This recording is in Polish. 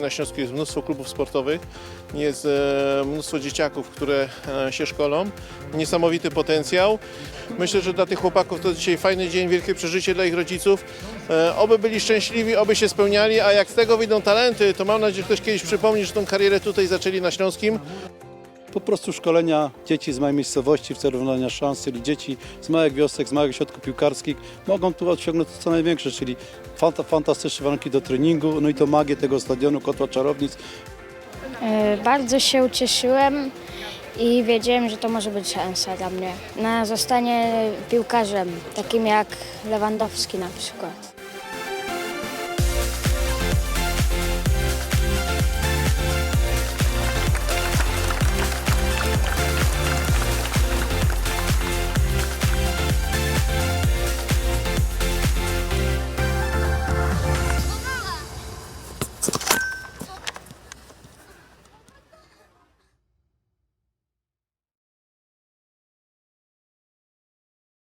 na Śląsku jest mnóstwo klubów sportowych, jest e, mnóstwo dzieciaków, które e, się szkolą. Niesamowity potencjał. Myślę, że dla tych chłopaków to dzisiaj fajny dzień, wielkie przeżycie dla ich rodziców. E, Oby byli szczęśliwi, oby się spełniali, a jak z tego wyjdą talenty, to mam nadzieję, że ktoś kiedyś przypomni, że tą karierę tutaj zaczęli na Śląskim. Po prostu szkolenia dzieci z małej miejscowości w celu równania szans, czyli dzieci z małych wiosek, z małych ośrodków piłkarskich mogą tu osiągnąć co największe, czyli fanta, fantastyczne warunki do treningu, no i to magię tego stadionu, kotła czarownic, E, Bardzo się ucieszyłem i wiedziałem, że to może być szansa dla mnie na zostanie piłkarzem, takim jak Lewandowski na przykład.